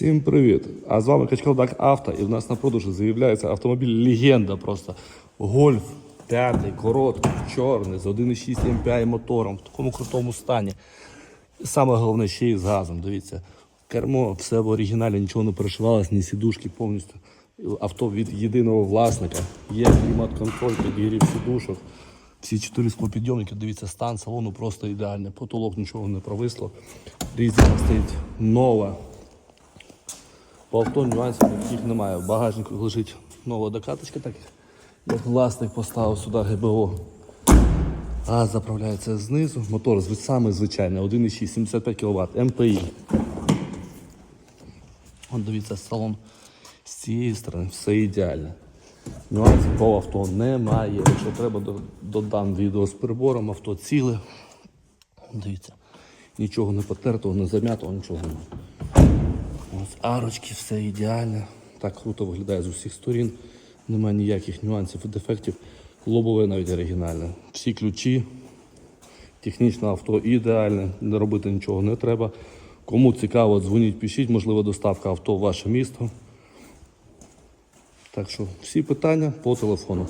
Всім привіт! А з вами Качкалдак Авто, і в нас на продажу з'являється автомобіль легенда просто. Гольф п'ятий, короткий, чорний, з 1,6 MPI мотором, в такому крутому стані. Саме головне ще й з газом. Дивіться, кермо, все в оригіналі, нічого не перешивалось, ні сідушки повністю. Авто від єдиного власника. Є клімат-контроль, підігрів сідушок. Всі чотири склопідйомники, дивіться, стан салону просто ідеальний. Потолок нічого не провисло. Різина стоїть нова. По авто нюансів таких немає. В багажнику лежить нова докаточка, так як власник поставив сюди ГБО. А заправляється знизу. Мотор саме звичайний, 1,6, 75 кВт, МПІ. От дивіться, салон з цієї сторони, все ідеально. Нюансів по авто немає. Якщо треба, додам відео з прибором, авто ціле. Дивіться, нічого не потертого, не зам'ятого, нічого немає. Ось арочки, все ідеально. Так круто виглядає з усіх сторін. Немає ніяких нюансів і дефектів. Лобове навіть оригінальне. Всі ключі. Технічне авто ідеальне, не робити нічого не треба. Кому цікаво, дзвоніть, пишіть, можливо, доставка авто в ваше місто. Так що всі питання по телефону.